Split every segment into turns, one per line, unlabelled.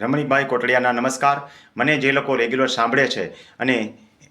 રમણીકભાઈ કોટડિયાના નમસ્કાર. મને જે લોકો રેગ્યુલર સાંભળે છે અને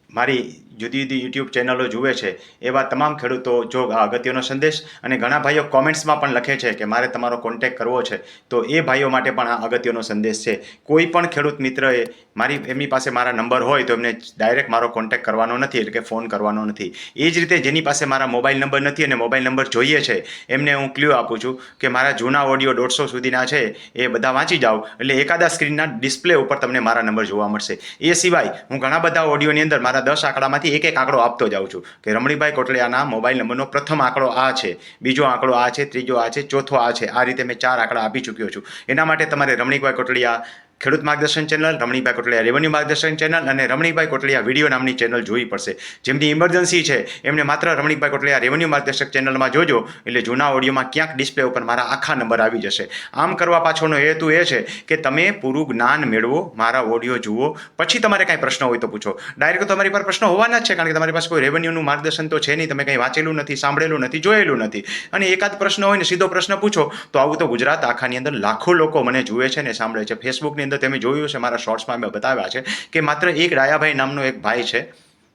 મારી જુદી જુદી યુટ્યુબ ચેનલો જુએ છે, એવા તમામ ખેડૂતો જો આ અગત્યનો સંદેશ અને ઘણા ભાઈઓ કોમેન્ટ્સમાં પણ લખે છે કે મારે તમારો કોન્ટેક કરવો છે, તો એ ભાઈઓ માટે પણ આ અગત્યનો સંદેશ છે. કોઈ પણ ખેડૂત મિત્રએ મારી, એમની પાસે મારા નંબર હોય તો એમને ડાયરેક્ટ મારો કોન્ટેક કરવાનો નથી, એટલે કે ફોન કરવાનો નથી. એ જ રીતે જેની પાસે મારા મોબાઈલ નંબર નથી અને મોબાઈલ નંબર જોઈએ છે, એમને હું ક્લ્યુ આપું છું કે મારા જૂના ઓડિયો દોઢસો સુધીના છે, એ બધા વાંચી જાઓ, એટલે એકાદા સ્ક્રીનના ડિસ્પ્લે ઉપર તમને મારા નંબર જોવા મળશે. એ સિવાય હું ઘણા બધા ઓડિયોની અંદર મારા દસ આંકડામાંથી એક એક આંકડો આપતો જાઉં છું. કે રમણીભાઈ કોટલિયાના મોબાઈલ નંબરનો પ્રથમ આંકડો આ છે, બીજો આંકડો આ છે, ત્રીજો આ છે, ચોથો આ છે. આ રીતે મેં ચાર આંકડા આપી ચૂક્યો છું. એના માટે તમારે રમણીભાઈ કોટડિયા ખેડૂત માર્ગદર્શન ચેનલ, રમણીભાઈ કોટલિયા રેવન્યુ માર્ગદર્શન ચેનલ અને રમણીભાઈ કોટલિયા વીડિયો નામની ચેનલ જોવી પડશે. જેમની ઇમરજન્સી છે, એમને માત્ર રમણીભાઈ કોટલિયા રેવન્યુ માર્ગદર્શક ચેનલમાં જોજો, એટલે જૂના ઓડિયોમાં ક્યાંક ડિસ્પ્લે ઉપર મારા આખા નંબર આવી જશે. આમ કરવા પાછળનો હેતુ એ છે કે તમે પૂરું જ્ઞાન મેળવો, મારા ઓડિયો જુઓ, પછી તમારે કાંઈ પ્રશ્ન હોય તો પૂછો. ડાયરેક્ટ તમારી પર પ્રશ્ન હોવાના જ છે, કારણ કે તમારી પાસે કોઈ રેવન્યુનું માર્ગદર્શન તો છે નહીં, તમે કંઈ વાંચેલું નથી, સાંભળેલું નથી, જોયેલું નથી. અને એકાદ પ્રશ્ન હોય ને સીધો પ્રશ્ન પૂછો, તો આવું તો ગુજરાત આખાની અંદર લાખો લોકો મને જુએ છે ને સાંભળે છે. ફેસબુકની અંદર તમે જોયું છે, મારા શોર્ટ્સમાં મેં બતાવ્યા છે કે માત્ર એક ડાયાભાઈ નામનો એક ભાઈ છે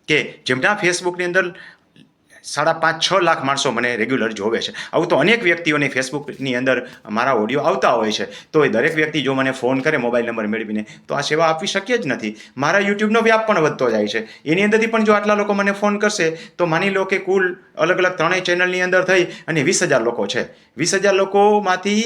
કે જેમના ફેસબુકની અંદર સાડા પાંચ, છ લાખ માણસો મને રેગ્યુલર જોવે છે. આવું તો અનેક વ્યક્તિઓની ફેસબુકની અંદર મારા ઓડિયો આવતા હોય છે. તો એ દરેક વ્યક્તિ જો મને ફોન કરે મોબાઈલ નંબર મેળવીને, તો આ સેવા આપવી શક્ય જ નથી. મારા યુટ્યુબનો વ્યાપ પણ વધતો જાય છે. એની અંદરથી પણ જો આટલા લોકો મને ફોન કરશે, તો માની લો કે કુલ અલગ અલગ ત્રણેય ચેનલની અંદર થઈ અને વીસ હજાર લોકો છે. વીસ હજાર લોકોમાંથી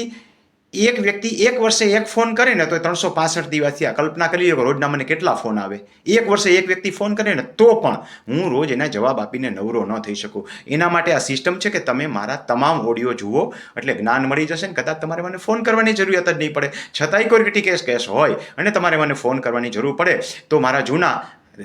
એક વ્યક્તિ એક વર્ષે એક ફોન કરે ને તો ત્રણસો પાસઠ દિવસ થયા. કલ્પના કરી લો રોજના મને કેટલા ફોન આવે. એક વર્ષે એક વ્યક્તિ ફોન કરે ને તો પણ હું રોજ એના જવાબ આપીને નવરો ન થઈ શકું. એના માટે આ સિસ્ટમ છે કે તમે મારા તમામ ઓડિયો જુઓ, એટલે જ્ઞાન મળી જશે ને કદાચ તમારે મને ફોન કરવાની જરૂરિયાત જ નહીં પડે. છતાંય કોઈ ક્રિટી કેસ કેસ હોય અને તમારે મને ફોન કરવાની જરૂર પડે, તો મારા જૂના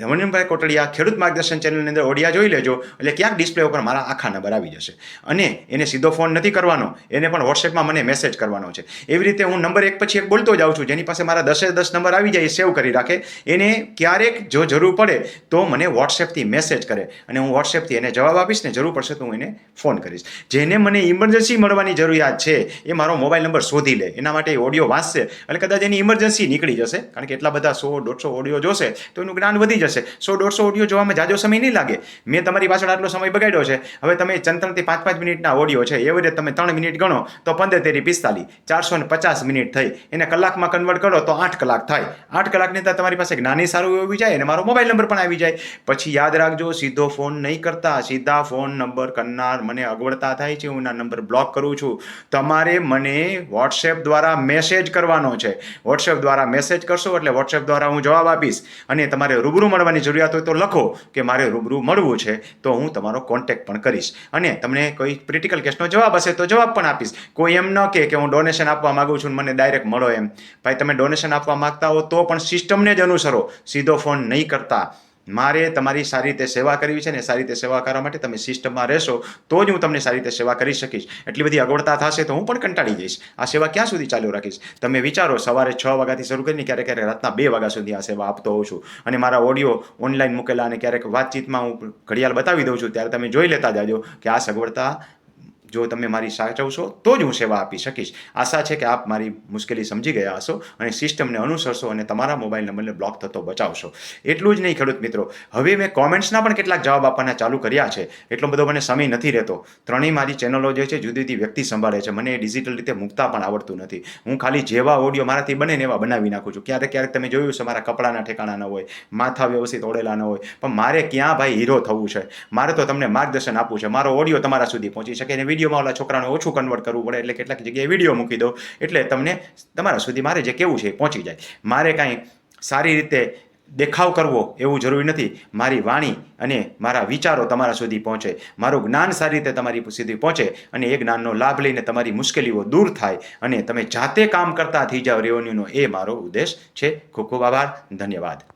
રમણીભાઈ કોટડિયા ખેડૂત માર્ગદર્શન ચેનલની અંદર ઓડિયા જોઈ લેજો. એટલે ક્યાંક ડિસ્પ્લે ઉપર મારા આખા નંબર આવી જશે. અને એને સીધો ફોન નથી કરવાનો. એને પણ વોટ્સએપમાં મને મેસેજ કરવાનો છે. એવી રીતે હું નંબર એક પછી એક બોલતો જાઉં છું. જેની પાસે મારા દસે દસ નંબર આવી જાય સેવ કરી રાખે. એને ક્યારેક જો જરૂર પડે તો મને વોટ્સએપથી મેસેજ કરે. અને હું વોટ્સએપથી એને જવાબ આપીશ ને જરૂર પડશે તો હું એને ફોન કરીશ. જેને મને ઇમરજન્સી મળવાની જરૂરિયાત છે એ મારો મોબાઈલ નંબર શોધી લે. એના માટે ઓડિયો વાંચશે. એટલે કદાચ એની ઇમરજન્સી નીકળી જશે. કારણ કે એટલા બધા સો દોઢસો ઓડિયો જોશે તો એનું જ્ઞાન વધી જશે. સો દોઢસો ઓડિયો જોવામાં જાજો સમય નહીં લાગે. મેં તમારી પાછળ આટલો સમય બગાડ્યો છે. હવે તમે ચંદનથી પાંચ પાંચ મિનિટના ઓડિયો છે. એવી રીતે તમે ત્રણ મિનિટ ગણો, તો પંદર તેરી પિસ્તાલીસ. ચારસો ને પચાસ મિનિટ થઈ. એને કલાકમાં કન્વર્ટ કરો, તો આઠ કલાક થાય. આઠ કલાકની અંદર તમારી પાસે જ્ઞાની સારું એવું આવી જાય અને મારો મોબાઈલ નંબર પણ આવી જાય. પછી યાદ રાખજો, સીધો ફોન નહીં કરતા. સીધા ફોન નંબર કરનાર મને અગવડતા થાય છે. હું નંબર બ્લોક કરું છું. તમારે મને વોટ્સએપ દ્વારા મેસેજ કરવાનો છે. વોટ્સએપ દ્વારા મેસેજ કરશો એટલે વોટ્સએપ દ્વારા હું જવાબ આપીશ. અને તમારે રૂબરૂ મળવાની જરૂરિયાત હોય તો લખો કે મારે રૂબરૂ મળવું છે, તો હું તમારો કોન્ટેક્ટ પણ કરીશ. અને તમને કોઈ ક્રિટિકલ કેસનો જવાબ હશે તો જવાબ પણ આપીશ. કોઈ એમ ન કહે કે હું ડોનેશન આપવા માગું છું મને ડાયરેક્ટ મળો એમ. ભાઈ, તમે ડોનેશન આપવા માગતા હો તો પણ સિસ્ટમને જ અનુસરો. સીધો ફોન નહીં કરતા. મારે તમારી સારી રીતે સેવા કરવી છે ને સારી રીતે સેવા કરવા માટે તમે સિસ્ટમમાં રહેશો, તો જ હું તમને સારી રીતે સેવા કરી શકીશ. એટલી બધી અગવડતા થશે તો હું પણ કંટાળી જઈશ. આ સેવા ક્યાં સુધી ચાલુ રાખીશ? તમે વિચારો, સવારે છ વાગ્યાથી શરૂ કરીને ક્યારેક ક્યારેક રાતના બે વાગ્યા સુધી આ સેવા આપતો હોઉં છું. અને મારા ઓડિયો ઓનલાઈન મૂકેલા અને ક્યારેક વાતચીતમાં હું ઘડિયાળ બતાવી દઉં છું, ત્યારે તમે જોઈ લેતા જાજો કે આ સગવડતા જો તમે મારી સાચવશો તો જ હું સેવા આપી શકીશ. આશા છે કે આપ મારી મુશ્કેલી સમજી ગયા હશો અને સિસ્ટમને અનુસરશો અને તમારા મોબાઈલ નંબરને બ્લોક થતો બચાવશો. એટલું જ નહીં, ખેડૂત મિત્રો. હવે મેં કોમેન્ટ્સના પણ કેટલાક જવાબ આપવાના ચાલુ કર્યા છે. એટલો બધો મને સમય નથી રહેતો. ત્રણેય મારી ચેનલો જે છે, જુદી જુદી વ્યક્તિ સંભાળે છે. મને ડિજિટલ રીતે મૂકતા પણ આવડતું નથી. હું ખાલી જેવા ઓડિયો મારાથી બને ને એવા બનાવી નાખું છું. ક્યારેક ક્યારેક તમે જોયું છે મારા કપડાના ઠેકાણા ન હોય, માથા વ્યવસ્થિત ઓળેલા ન હોય. પણ મારે ક્યાં ભાઈ હીરો થવું છે? મારે તો તમને માર્ગદર્શન આપવું છે. મારો ઓડિયો તમારા સુધી પહોંચી શકે અને વિડીયોમાં ઓલા છોકરાને ઓછું કન્વર્ટ કરવું પડે એટલે કેટલાક જગ્યાએ વીડિયો મૂકી દો. એટલે તમને તમારા સુધી મારે જે કેવું છે પહોંચી જાય. મારે કાંઈ સારી રીતે દેખાવ કરવો એવું જરૂરી નથી. મારી વાણી અને મારા વિચારો તમારા સુધી પહોંચે. મારું જ્ઞાન સારી રીતે તમારી સુધી પહોંચે અને એ જ્ઞાનનો લાભ લઈને તમારી મુશ્કેલીઓ દૂર થાય અને તમે જાતે કામ કરતા થઈ જાઓ રેવન્યુનો. એ મારો ઉદ્દેશ છે. ખૂબ ખૂબ આભાર. ધન્યવાદ.